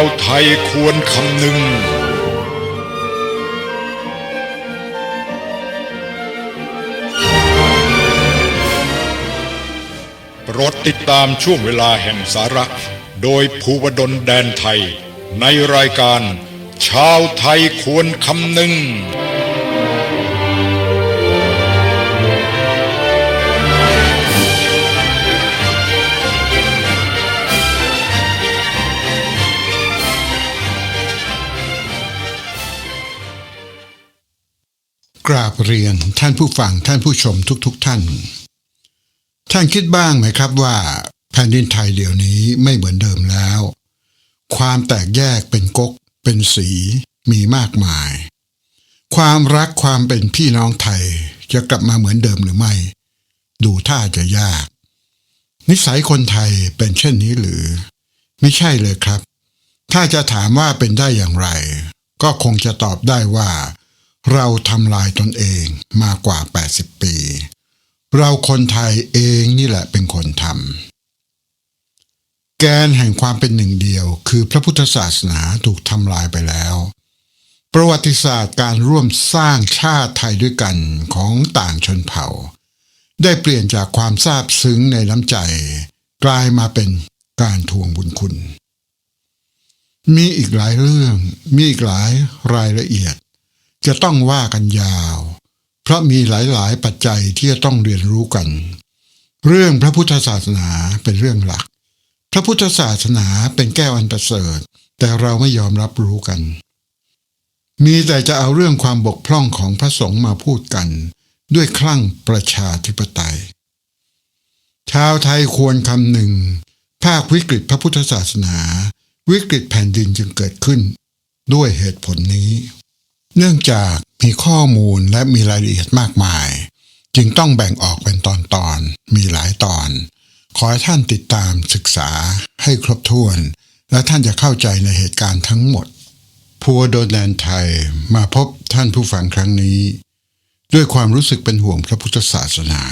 าวไทยควรคำนึง โปรดติดตามช่วงเวลาแห่งสาระ โดยภูวดลแดนไทย ในรายการชาวไทยควรคำนึง กราบเรียนท่านผู้ฟังท่านผู้ชมทุกๆทท่าน ท่านคิดบ้างไหมครับว่า แผ่นดินไทยเดี๋ยวนี้ไม่เหมือนเดิมแล้ว ความแตกแยกเป็นก๊ก เป็นสีมีมากมาย ความรักความเป็นพี่น้องไทยจะกลับมาเหมือนเดิมหรือไม่ ดูท่าจะยาก นิสัยคนไทยเป็นเช่นนี้หรือ ไม่ใช่เลยครับ ถ้าจะถามว่าเป็นได้อย่างไร ก็คงจะตอบได้ว่า เราทำลายตนเองมากว่า 80 ปี เราคนไทยเองนี่แหละเป็นคนทำแกนแห่งความเป็นหนึ่งเดียว คือพระพุทธศาสนาถูกทำลายไปแล้ว ประวัติศาสตร์การร่วมสร้างชาติไทยด้วยกันของต่างชนเผ่า ได้เปลี่ยนจากความซาบซึ้งในน้ำใจ กลายมาเป็นการทวงบุญคุณ มีอีกหลายเรื่อง มีอีกหลายรายละเอียด จะต้องว่ากันยาว เพราะมีหลายๆ ปัจจัยที่จะต้องเรียนรู้กัน เรื่องพระพุทธศาสนาเป็นเรื่องหลัก พระพุทธศาสนาเป็นแก้วอันประเสริฐ แต่เราไม่ยอมรับรู้กัน มีแต่จะเอาเรื่องความบกพร่องของพระสงฆ์มาพูดกัน ด้วยคลั่งประชาธิปไตย ชาวไทยควรคำหนึ่ง ภาควิกฤตพระพุทธศาสนา วิกฤตแผ่นดินจึงเกิดขึ้น ด้วยเหตุผลนี้ เนื่องจากมีข้อมูลและมีรายละเอียดมากมาย จึงต้องแบ่งออกเป็นตอนตอนๆมีหลายตอน ขอให้ท่านติดตามศึกษาให้ครบถ้วน และท่านจะเข้าใจในเหตุการณ์ทั้งหมดพัวโดนแดนไทยมาพบท่านผู้ฟังครั้งนี้ ด้วยความรู้สึกเป็นห่วงพระพุทธศาสนา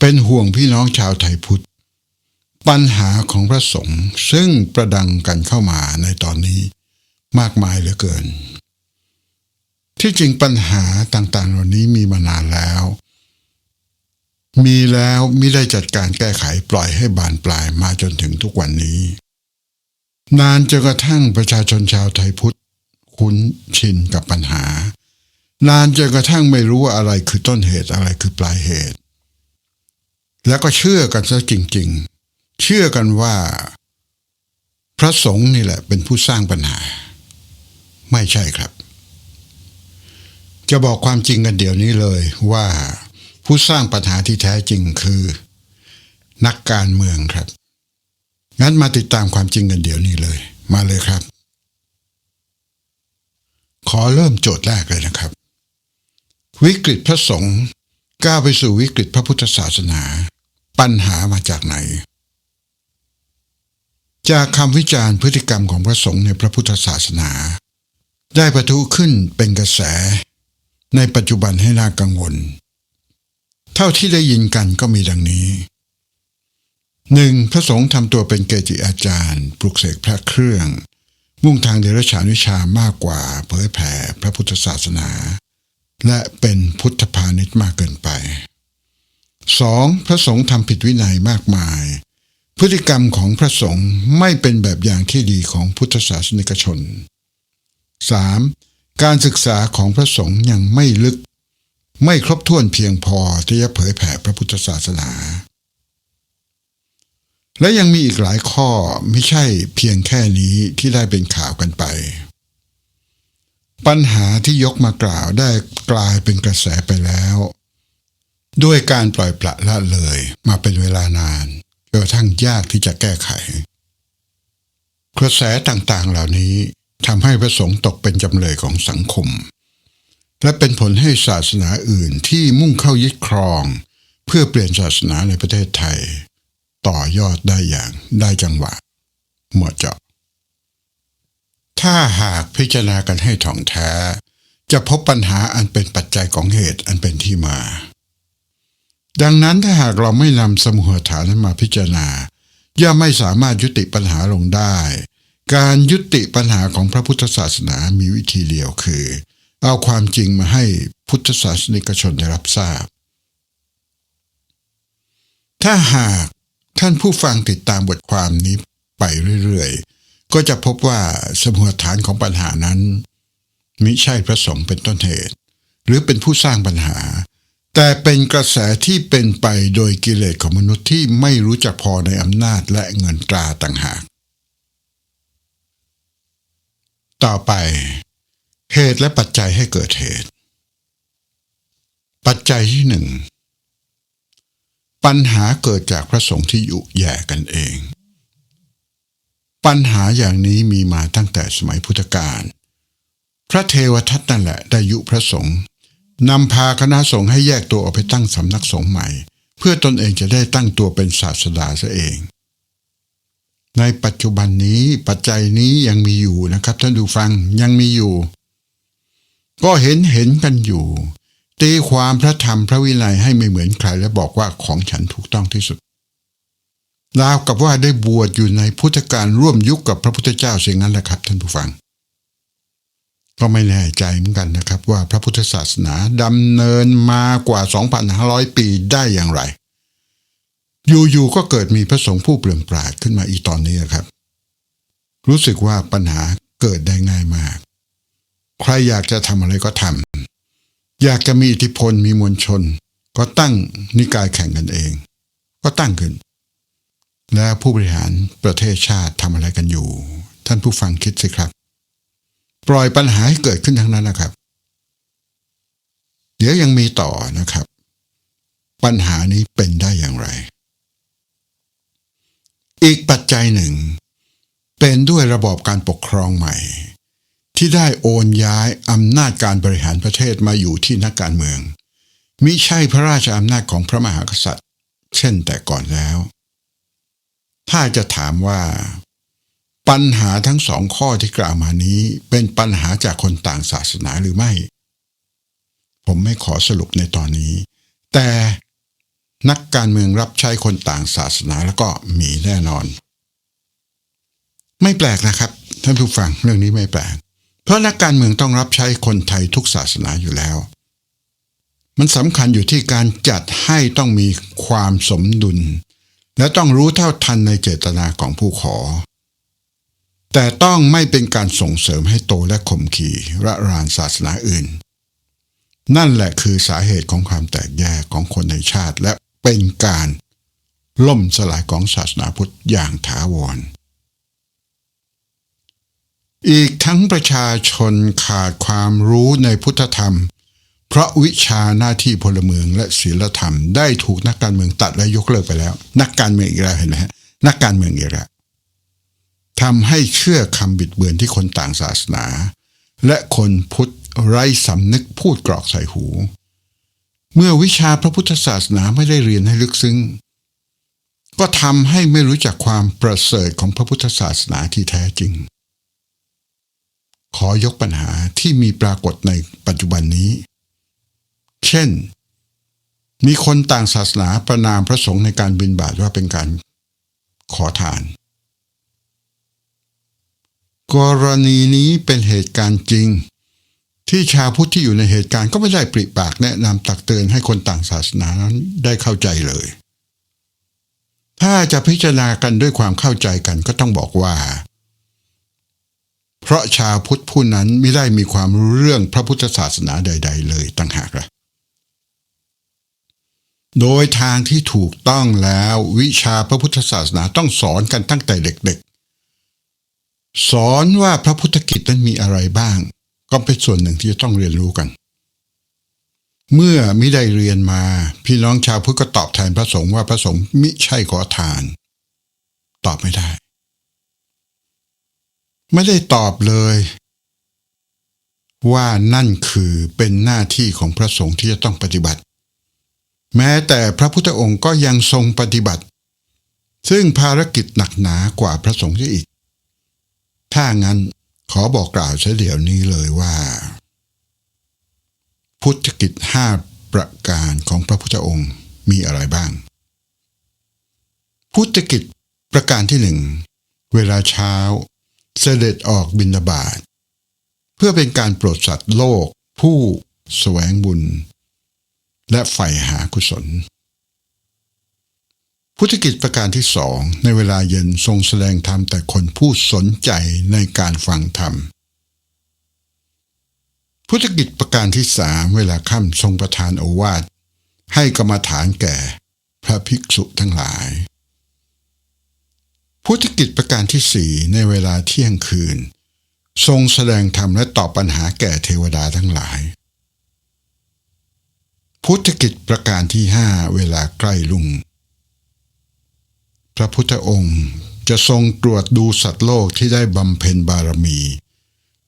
เป็นห่วงพี่น้องชาวไทยพุทธ ปัญหาของพระสงฆ์ซึ่งประดังกันเข้ามาในตอนนี้ มากมายเหลือเกิน ที่จริงปัญหาต่างๆ เหล่านี้มีมานานแล้ว มีแล้วไม่ได้จัดการแก้ไขปล่อยให้บานปลายมาจนถึงทุกวันนี้ นานจนกระทั่งประชาชนชาวไทยพุทธ คุ้นชินกับปัญหา นานจนกระทั่งไม่รู้ว่าอะไรคือต้นเหตุอะไรคือปลายเหตุ แล้วก็เชื่อกันซะจริง ๆ เชื่อกันว่า พระสงฆ์นี่แหละเป็นผู้สร้างปัญหา ไม่ใช่ครับ จะบอกความจริงกันเดี๋ยวนี้เลยว่าผู้สร้างปัญหาที่แท้จริงคือ นักการเมืองครับ งั้นมาติดตามความจริงกันเดี๋ยวนี้เลย มาเลยครับ ขอเริ่มโจทย์แรกเลยนะครับ วิกฤตพระสงฆ์ก้าวไปสู่วิกฤตพระพุทธศาสนา ปัญหามาจากไหน จากคำวิจารณ์พฤติกรรมของพระสงฆ์ในพระพุทธศาสนา ได้ประทุขึ้นเป็นกระแส ในปัจจุบันให้น่ากังวล เท่าที่ได้ยินกันก็มีดังนี้หนึ่งพระสงฆ์ทำตัวเป็นเกจิอาจารย์ ปลุกเสกพระเครื่อง มุ่งทางเดรัจฉานวิชามากกว่า เผยแผ่พระพุทธศาสนา และเป็นพุทธพาณิชย์มากเกินไป 2. พระสงฆ์ทำผิดวินัยมากมาย พฤติกรรมของพระสงฆ์ไม่เป็นแบบอย่างที่ดีของพุทธศาสนิกชน 3. การศึกษาของพระสงฆ์ยังไม่ลึก ไม่ครบถ้วนเพียงพอที่จะเผยแผ่พระพุทธศาสนา และยังมีอีกหลายข้อไม่ใช่เพียงแค่นี้ที่ได้เป็นข่าวกันไป ปัญหาที่ยกมากล่าวได้กลายเป็นกระแสไปแล้ว ด้วยการปล่อยปละละเลยมาเป็นเวลานานจนกระทั่งยากที่จะแก้ไข กระแสต่างๆเหล่านี้ ทำให้พระสงฆ์ตกเป็นจำเลยของสังคม และเป็นผลให้ศาสนาอื่นที่มุ่งเข้ายึดครอง เพื่อเปลี่ยนศาสนาในประเทศไทย ต่อยอดได้อย่างได้จังหวะเหมาะเจาะถ้าหากพิจารณากันให้ถ่องแท้ จะพบปัญหาอันเป็นปัจจัยของเหตุอันเป็นที่มา ดังนั้นถ้าหากเราไม่นำสมุหฐานนั้นมาพิจารณาย่อมไม่สามารถยุติปัญหาลงได้ การยุติปัญหาของพระพุทธศาสนามีวิธีเดียวคือ เอาความจริงมาให้พุทธศาสนิกชนได้รับทราบ ถ้าหากท่านผู้ฟังติดตามบทความนี้ไปเรื่อยๆ ก็จะพบว่าสมุดฐานของปัญหานั้นมิใช่พระสงฆ์เป็นต้นเหตุ หรือเป็นผู้สร้างปัญหา แต่เป็นกระแสที่เป็นไปโดยกิเลสของมนุษย์ที่ไม่รู้จักพอในอำนาจและเงินตราต่างหาก ต่อไป เหตุและปัจจัยให้เกิดเหตุ ปัจจัยที่หนึ่งปัญหาเกิดจากพระสงฆ์ที่อยุแย่กันเอง ปัญหาอย่างนี้มีมาตั้งแต่สมัยพุทธกาลพระเทวทัตนั่นแหละได้ยุพระสงฆ์นำพาคณะสงฆ์ให้แยกตัวออกไปตั้งสำนักสงฆ์ใหม่ เพื่อตนเองจะได้ตั้งตัวเป็นศาสดาซะเอง ในปัจจุบันนี้ปัจจัยนี้ยังมีอยู่นะครับ ท่านดูฟังยังมีอยู่ ก็เห็นเห็นกันอยู่ ตีความพระธรรมพระวินัยให้ไม่เหมือนใครและบอกว่าของฉันถูกต้องที่สุดราวกับว่าได้บวชอยู่ในพุทธการร่วมยุคกับพระพุทธเจ้าเสียงนั้นแหละครับ ท่านผู้ฟัง ก็ไม่แน่ใจเหมือนกันนะครับ ว่าพระพุทธศาสนาดำเนินมากว่า 2,500 ปีได้อย่างไร อยู่ๆก็เกิดมีพระสงฆ์ผู้เปลืองปราดขึ้นมาอีตอนนี้นะครับ รู้สึกว่าปัญหาเกิดได้ง่ายมาก ใครอยากจะทำอะไรก็ทำอยากจะมีอิทธิพลมีมวลชน ก็ตั้งนิกายแข่งกันเอง ก็ตั้งขึ้น แล้วผู้บริหารประเทศชาติทำอะไรกันอยู่ ท่านผู้ฟังคิดสิครับ ปล่อยปัญหาให้เกิดขึ้นทั้งนั้นนะครับ เดี๋ยวยังมีต่อนะครับ ปัญหานี้เป็นได้อย่างไร อีกปัจจัยหนึ่ง เป็นด้วยระบอบการปกครองใหม่ ที่ได้โอนย้ายอำนาจการบริหารประเทศมาอยู่ที่นักการเมือง มิใช่พระราชอำนาจของพระมหากษัตริย์ เช่นแต่ก่อนแล้ว ถ้าจะถามว่า ปัญหาทั้งสองข้อที่กล่าวมานี้เป็นปัญหาจากคนต่างศาสนาหรือไม่ ผมไม่ขอสรุปในตอนนี้ แต่ นักการเมืองรับใช้คนต่างศาสนาแล้วก็มีแน่นอน ไม่แปลกนะครับท่านผู้ฟังเรื่องนี้ไม่แปลก เพราะนักการเมืองต้องรับใช้คนไทยทุกศาสนาอยู่แล้ว มันสำคัญอยู่ที่การจัดให้ต้องมีความสมดุล และต้องรู้เท่าทันในเจตนาของผู้ขอ แต่ต้องไม่เป็นการส่งเสริมให้โตและข่มขีระรานศาสนาอื่นนั่นแหละคือสาเหตุของความแตกแยกของคนในชาติและ เป็นการล่มสลายของศาสนาพุทธอย่างถาวร อีกทั้งประชาชนขาดความรู้ในพุทธธรรม เพราะวิชาหน้าที่พลเมืองและศีลธรรมได้ถูกนักการเมืองตัดและยกเลิกไปแล้ว นักการเมืองอีกแล้วเห็นไหมฮะนักการเมืองอีกแล้วทำให้เชื่อคำบิดเบือนที่คนต่างศาสนา และคนพุทธไร้สำนึกพูดกรอกใส่หู เมื่อวิชาพระพุทธศาสนาไม่ได้เรียนให้ลึกซึ้ง ก็ทำให้ไม่รู้จักความประเสริฐของพระพุทธศาสนาที่แท้จริง ขอยกปัญหาที่มีปรากฏในปัจจุบันนี้ เช่น มีคนต่างศาสนาประนามพระสงฆ์ในการบินบาตว่าเป็นการขอทาน กรณีนี้เป็นเหตุการณ์จริง ที่ชาวพุทธที่อยู่ในเหตุการณ์ก็ไม่ได้ปริปากแนะนำตักเตือนให้คนต่างศาสนานั้นได้เข้าใจเลย ถ้าจะพิจารณากันด้วยความเข้าใจกันก็ต้องบอกว่า เพราะชาวพุทธผู้นั้นไม่ได้มีความรู้เรื่องพระพุทธศาสนาใด ๆ เลยต่างหากละโดยทางที่ถูกต้องแล้ววิชาพระพุทธศาสนาต้องสอนกันตั้งแต่เด็กๆ สอนว่าพระพุทธกิจนั้นมีอะไรบ้าง ก็เป็นส่วนหนึ่งที่จะต้องเรียนรู้กัน เมื่อไม่ได้เรียนมา พี่น้องชาวพุทธก็ตอบแทนพระสงฆ์ว่าพระสงฆ์มิใช่ขอทาน ตอบไม่ได้ ไม่ได้ตอบเลย ว่านั่นคือเป็นหน้าที่ของพระสงฆ์ที่จะต้องปฏิบัติ แม้แต่พระพุทธองค์ก็ยังทรงปฏิบัติ ซึ่งภารกิจหนักหนากว่าพระสงฆ์อีก ถ้างั้น ขอบอกกล่าวเฉเดี๋ยวนี้เลยว่า พุทธกิจห้าประการของพระพุทธองค์มีอะไรบ้าง พุทธกิจประการที่หนึ่งเวลาเช้าเสด็จออกบินาบาตเพื่อเป็นการโปรดสัตว์โลก ผู้แสวงบุญ และใฝ่หากุศล พุทธกิจประการที่สองในเวลาเย็นทรงแสดงธรรมแต่คนผู้สนใจในการฟังธรรม พุทธกิจประการที่สามเวลาค่ำทรงประทานโอวาทให้กรรมฐานแก่ พระภิกษุทั้งหลาย พุทธกิจประการที่สี่ในเวลาเที่ยงคืน ทรงแสดงธรรมและตอบปัญหาแก่เทวดาทั้งหลาย พุทธกิจประการที่ห้าเวลาใกล้ลุง ระพุทธองค์จะทรงตรวจดูสัตว์โลกที่ได้บำเพ็ญบารมี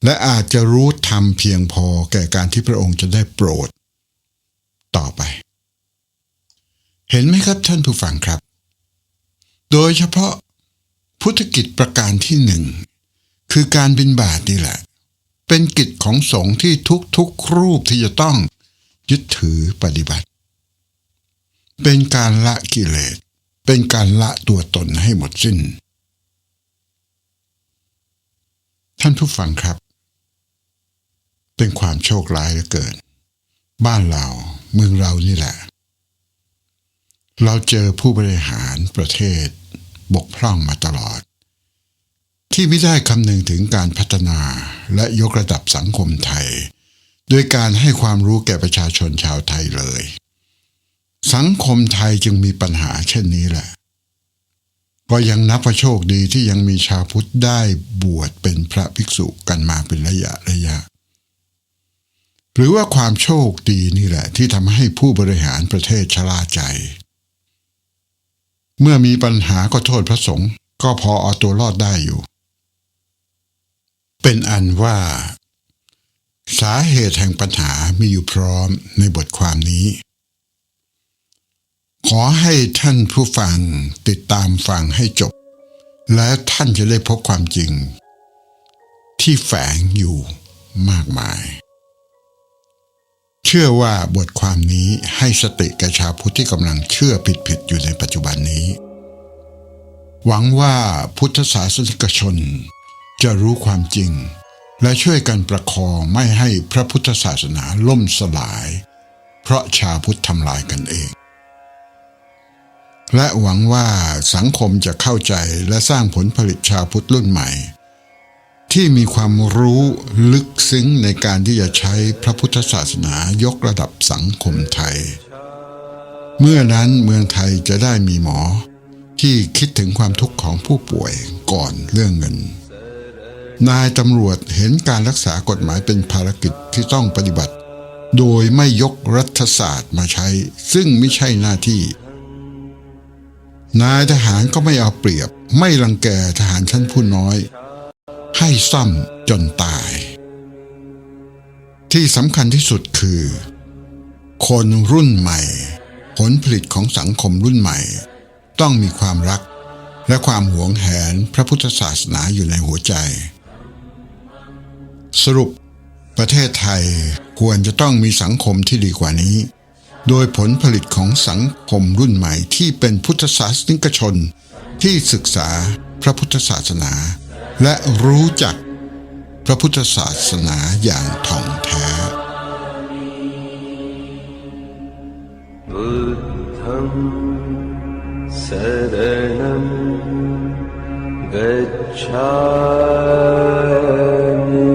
และอาจจะรู้ธรรมเพียงพอแก่การที่พระองค์จะได้โปรด ต่อไป เห็นไหมครับท่านผู้ฟังครับ โดยเฉพาะพุทธกิจประการที่หนึ่งคือการบินบาตนี่แหละ เป็นกิจของสงฆ์ที่ทุกๆรูปที่จะต้องยึดถือปฏิบัติ เป็นการละกิเลส เป็นการละตัวตนให้หมดสิ้น ท่านผู้ฟังครับ เป็นความโชคร้ายเหลือเกิน บ้านเราเมืองเรานี่แหละ เราเจอผู้บริหารประเทศ บกพร่องมาตลอด ที่ไม่ได้คำนึงถึงการพัฒนาและยกระดับสังคมไทย โดยการให้ความรู้แก่ประชาชนชาวไทยเลย สังคมไทยจึงมีปัญหาเช่นนี้แหละ ก็ยังนับว่าโชคดีที่ยังมีชาวพุทธได้บวชเป็นพระภิกษุกันมาเป็นระยะระยะ หรือว่าความโชคดีนี่แหละ ที่ทำให้ผู้บริหารประเทศชะล่าใจ เมื่อมีปัญหาก็โทษพระสงฆ์ก็พอเอาตัวรอดได้อยู่ เป็นอันว่า สาเหตุแห่งปัญหามีอยู่พร้อมในบทความนี้ ขอให้ท่านผู้ฟังติดตามฟังให้จบ และท่านจะได้พบความจริง ที่แฝงอยู่มากมาย เชื่อว่าบทความนี้ให้สติแก่ชาวพุทธที่กำลังเชื่อผิดๆอยู่ในปัจจุบันนี้ หวังว่าพุทธศาสนิกชน จะรู้ความจริง และช่วยกันประคองไม่ให้พระพุทธศาสนาล่มสลาย เพราะชาวพุทธทำลายกันเอง และหวังว่าสังคมจะเข้าใจและสร้างผลผลิตชาวพุทธรุ่นใหม่ ที่มีความรู้ลึกซึ้งในการที่จะใช้พระพุทธศาสนายกระดับสังคมไทย เมื่อนั้นเมืองไทยจะได้มีหมอ ที่คิดถึงความทุกข์ของผู้ป่วยก่อนเรื่องเงิน นายตำรวจเห็นการรักษากฎหมายเป็นภารกิจที่ต้องปฏิบัติ โดยไม่ยกรัฐศาสตร์มาใช้ ซึ่งไม่ใช่หน้าที่ นายทหารก็ไม่เอาเปรียบ ไม่รังแกทหารชั้นผู้น้อย ให้ซ่อมจนตาย ที่สำคัญที่สุดคือ คนรุ่นใหม่ ผลผลิตของสังคมรุ่นใหม่ ต้องมีความรักและความหวงแหนพระพุทธศาสนาอยู่ในหัวใจ สรุปประเทศไทยควรจะต้องมีสังคมที่ดีกว่านี้ โดยผลผลิตของสังคมรุ่นใหม่ที่เป็นพุทธศาสนิกชน ที่ศึกษาพระพุทธศาสนา และรู้จักพระพุทธศาสนาอย่างท่องแท้พุทธังสรณังกัจฉามิ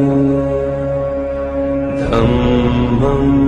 ธัมมัง